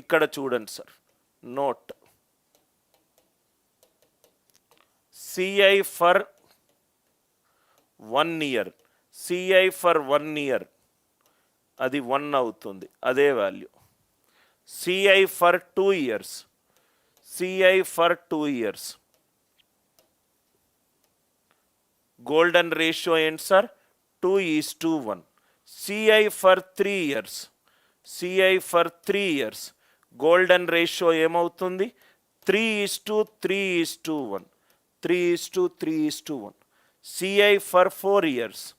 ఇక్కడ చూడండి sir. Note CI for one year CI for one year అది one అవుతుంది. అదే value CI for two years CI for two years golden ratio ఏంటి sir two is to one CI for three years CI for three years golden ratio ఏమవుతుంది? Three is to three is to one. Three is to three is to one. CI for four years.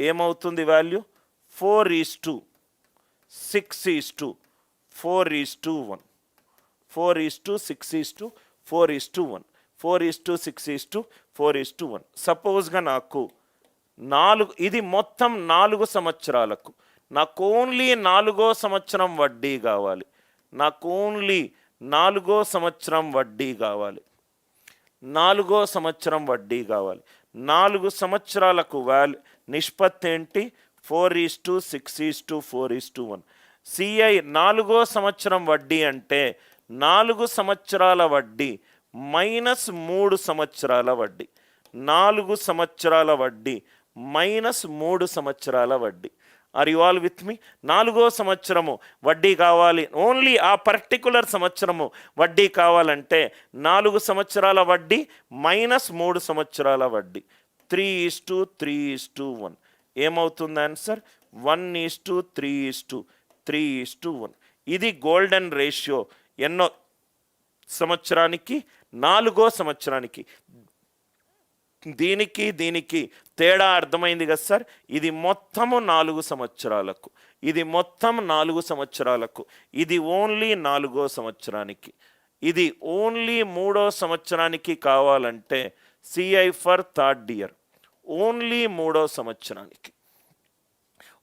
ఏమవుతుంది value? Four is to. Six is to. Four is to one. Four is to six is to four is to one. Four is to six is to four is to one. సపోజ్గా నాకు నాలుగు ఇది మొత్తం నాలుగు సంవత్సరాలకు. నాకు only నాలుగో సంవత్సరం వడ్డీ కావాలి. నాకు ఓన్లీ నాలుగో సంవత్సరం వడ్డీ కావాలి. నాలుగో సంవత్సరం వడ్డీ కావాలి. నాలుగు సంవత్సరాలకు వాల్యూ నిష్పత్తి ఏంటి? Four is to six is to four is to one CI నాలుగో సంవత్సరం వడ్డీ అంటే నాలుగు సంవత్సరాల వడ్డీ మైనస్ మూడు సంవత్సరాల వడ్డీ. నాలుగు సంవత్సరాల వడ్డీ మైనస్ మూడు సంవత్సరాల వడ్డీ. Are you all with me నాలుగో సంవత్సరము వడ్డీ కావాలి. ఓన్లీ ఆ పర్టికులర్ సంవత్సరము వడ్డీ కావాలంటే నాలుగు సంవత్సరాల వడ్డీ మైనస్ మూడు సంవత్సరాల వడ్డీ. Three is to three is to one ఏమవుతుంది answer one is to three is to three is to one ఇది గోల్డెన్ రేషియో ఎన్నో సంవత్సరానికి? నాలుగో సంవత్సరానికి. దీనికి దీనికి తేడా అర్థమైంది కదా సార్? ఇది మొత్తము నాలుగు సంవత్సరాలకు. ఇది మొత్తం నాలుగు సంవత్సరాలకు. ఇది ఓన్లీ నాలుగో సంవత్సరానికి. ఇది ఓన్లీ మూడో సంవత్సరానికి కావాలంటే CI for third year only మూడో సంవత్సరానికి.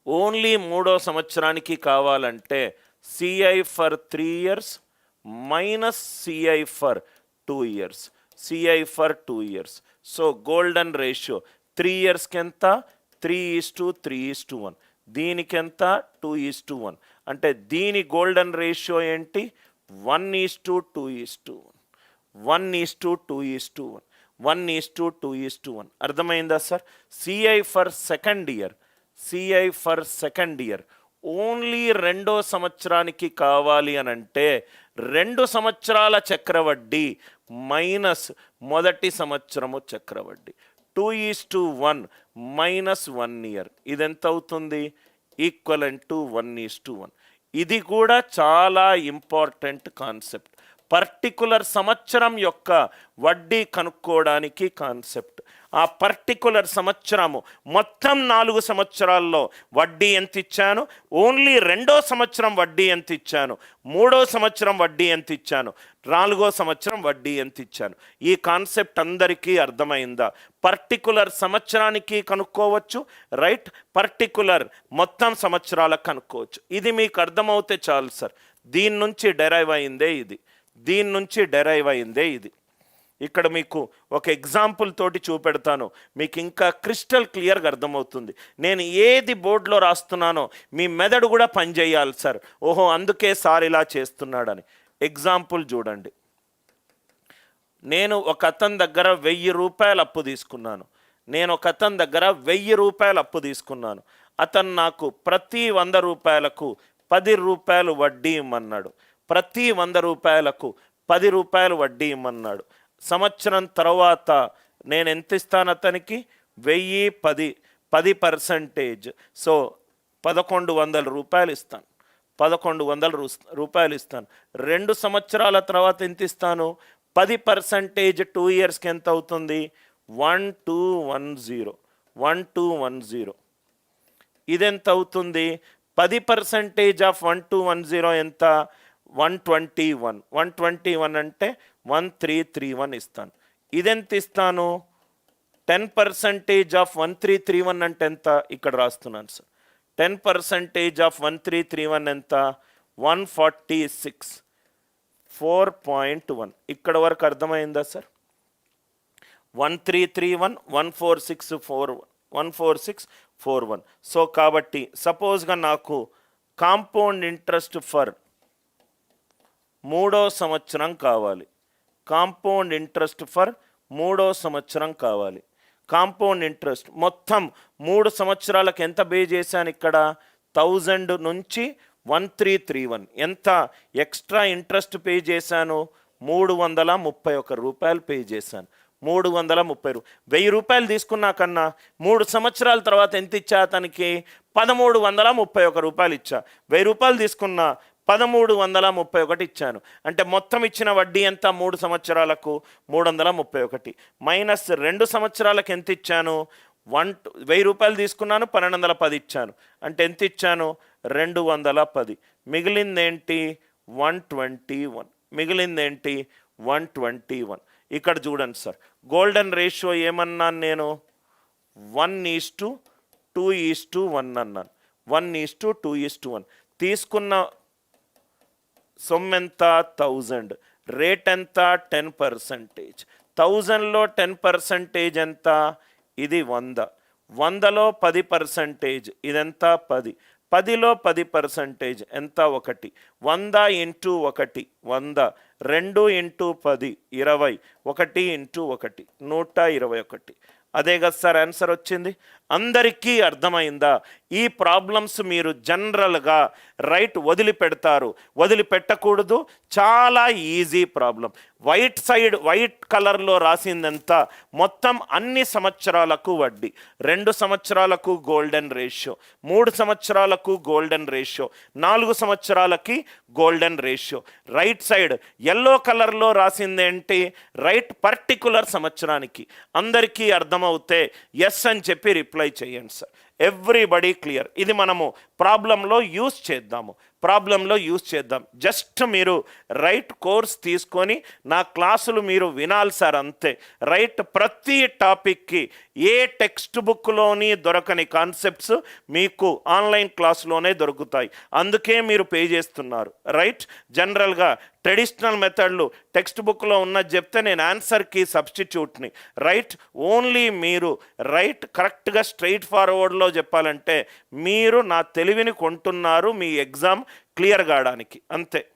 ఓన్లీ మూడో సంవత్సరానికి కావాలంటే CI for three years minus CI for two years CI for two years so golden ratio three ఇయర్స్కి ఎంత three is to three is to one దీనికి ఎంత టూ ఈస్ టు వన్ అంటే దీని గోల్డెన్ రేషియో ఏంటి one is to two is to one one is to two is to one one is to two is to one అర్థమైందా sir CI for second year CI for second year only రెండో సంవత్సరానికి కావాలి అని అంటే రెండు సంవత్సరాల చక్రవడ్డీ minus మొదటి సంవత్సరము చక్రవడ్డీ. Two is to one minus one year. ఇది ఎంత అవుతుంది? Equal to one is to one. ఇది కూడా చాలా ఇంపార్టెంట్ కాన్సెప్ట్. పర్టికులర్ సంవత్సరం యొక్క వడ్డీ కనుక్కోవడానికి కాన్సెప్ట్. ఆ పర్టికులర్ సంవత్సరము. మొత్తం నాలుగు సంవత్సరాల్లో వడ్డీ ఎంత ఇచ్చాను ఓన్లీ రెండో సంవత్సరం వడ్డీ ఎంత ఇచ్చాను మూడో సంవత్సరం వడ్డీ ఎంత ఇచ్చాను నాలుగో సంవత్సరం వడ్డీ ఎంత ఇచ్చాను ఈ కాన్సెప్ట్ అందరికీ అర్థమైందా? పర్టికులర్ సంవత్సరానికి కనుక్కోవచ్చు రైట్ పర్టికులర్ మొత్తం సంవత్సరాలకు కనుక్కోవచ్చు. ఇది మీకు అర్థమవుతే చాలు సార్ దీని నుంచి డెరైవ్ అయిందే ఇది. దీని నుంచి డెరైవ్ అయిందే ఇది. ఇక్కడ మీకు ఒక ఎగ్జాంపుల్ తోటి చూపెడతాను. మీకు ఇంకా క్రిస్టల్ క్లియర్గా అర్థమవుతుంది. నేను ఏది బోర్డులో రాస్తున్నానో మీ మెదడు కూడా పనిచేయాలి సార్. ఓహో అందుకే సార్ ఇలా చేస్తున్నాడని. ఎగ్జాంపుల్ చూడండి. నేను ఒక అతని దగ్గర వెయ్యి రూపాయలు అప్పు తీసుకున్నాను. నేను ఒక అతని దగ్గర వెయ్యి రూపాయలు అప్పు తీసుకున్నాను. అతను నాకు ప్రతి వంద రూపాయలకు పది రూపాయలు వడ్డీ ఇమ్మన్నాడు. ప్రతి వంద రూపాయలకు పది రూపాయలు వడ్డీ ఇమ్మన్నాడు. సంవత్సరం తర్వాత నేను ఎంత ఇస్తాను అతనికి? వెయ్యి పది పది పర్సంటేజ్ సో పదకొండు వందల రూపాయలు ఇస్తాను. పదకొండు వందల రూ- రూపాయలు ఇస్తాను. రెండు సంవత్సరాల తర్వాత ఎంత ఇస్తాను? పది పర్సంటేజ్ టూ ఇయర్స్కి ఎంత అవుతుంది? One two one zero one two one zero. ఇదెంత అవుతుంది? పది percentage of one two one zero ఎంత? One twenty one. One twenty one అంటే వన్ త్రీ త్రీ వన్ ఇస్తాను. ఇదెంత ఇస్తాను? Ten percentage of one three three one అంటే ఎంత? ఇక్కడ రాస్తున్నాను sir. Ten percentage of one three three one ఎంత? One forty six. Four point one. ఇక్కడ వరకు అర్థమైందా sir? One three three one one four six four one. Four six four one. So కాబట్టి సపోజ్గా నాకు కాంపౌండ్ ఇంట్రెస్ట్ ఫర్ మూడో సంవత్సరం కావాలి. కాంపౌండ్ ఇంట్రెస్ట్ ఫర్ మూడో సంవత్సరం కావాలి. కాంపౌండ్ ఇంట్రెస్ట్ మొత్తం మూడు సంవత్సరాలకు ఎంత పే చేశాను ఇక్కడ? థౌజండ్ నుంచి వన్ త్రీ త్రీ వన్. ఎంత ఎక్స్ట్రా ఇంట్రెస్ట్ పే చేశాను? మూడు వందల ముప్పై ఒక రూపాయలు పే చేశాను. మూడు వందల ముప్పై రూ వెయ్యి రూపాయలు తీసుకున్నా కన్నా మూడు సంవత్సరాల తర్వాత ఎంత ఇచ్చా అతనికి? పదమూడు వందల ముప్పై ఒక రూపాయలు ఇచ్చా. వెయ్యి రూపాయలు తీసుకున్నా పదమూడు వందల ముప్పై ఒకటి ఇచ్చాను. అంటే మొత్తం ఇచ్చిన వడ్డీ ఎంత? మూడు సంవత్సరాలకు మూడు వందల ముప్పై ఒకటి. మైనస్ రెండు సంవత్సరాలకు ఎంత ఇచ్చాను? వన్ వెయ్యి రూపాయలు తీసుకున్నాను పన్నెండు వందల పది ఇచ్చాను. అంటే ఎంత ఇచ్చాను? రెండు వందల పది. మిగిలిందేంటి? One twenty one. మిగిలిందేంటి? One twenty one. ఇక్కడ చూడండి సార్. గోల్డెన్ రేషియో ఏమన్నాను నేను? One is to two is to one అన్నాను. One is to two is to one. తీసుకున్న సొమ్ము ఎంత థౌజండ్ రేట్ ఎంత టెన్ పర్సంటేజ్. థౌజండ్లో టెన్ పర్సంటేజ్ ఎంత? ఇది వంద. వందలో పది పర్సంటేజ్ ఇదెంత? పది. పదిలో పది పర్సంటేజ్ ఎంత? ఒకటి. వంద ఇంటూ ఒకటి వంద. రెండు ఇంటూ పది ఇరవై. ఒకటి ఇంటూ ఒకటి నూట ఇరవై ఒకటి. అదే కదా సార్ ఆన్సర్ వచ్చింది? అందరికీ అర్థమైందా? ఈ ప్రాబ్లమ్స్ మీరు జనరల్గా రైట్ వదిలిపెడతారు. వదిలిపెట్టకూడదు. చాలా easy problem white side white కలర్లో రాసిందంతా మొత్తం అన్ని సంవత్సరాలకు వడ్డీ. రెండు సంవత్సరాలకు గోల్డెన్ రేషియో. మూడు సంవత్సరాలకు గోల్డెన్ రేషియో. నాలుగు సంవత్సరాలకి golden ratio. Right side yellow కలర్లో రాసిందేంటి రైట్ పర్టికులర్ సంవత్సరానికి. అందరికీ అర్థమవుతే ఎస్ అని చెప్పి రిప్లై చేయండి సార్ ఎవ్రీబడి క్లియర్ ఇది మనము ప్రాబ్లంలో యూస్ చేద్దాము. ప్రాబ్లంలో యూస్ చేద్దాం. జస్ట్ మీరు రైట్ కోర్స్ తీసుకొని నా క్లాసులు మీరు వినాలి సార్ అంతే. రైట్ ప్రతి టాపిక్కి ఏ టెక్స్ట్ బుక్లోని దొరకని కాన్సెప్ట్స్ మీకు ఆన్లైన్ క్లాస్లోనే దొరుకుతాయి. అందుకే మీరు పే చేస్తున్నారు. రైట్? జనరల్గా ట్రెడిషనల్ మెథడ్లు టెక్స్ట్ బుక్లో ఉన్నది చెప్తే నేను ఆన్సర్కి సబ్స్టిట్యూట్ని. రైట్? ఓన్లీ మీరు రైట్ కరెక్ట్గా స్ట్రైట్ ఫార్వర్డ్లో చెప్పాలంటే మీరు నా తెలివిని కొంటున్నారు మీ ఎగ్జామ్ క్లియర్ కావడానికి. అంతే.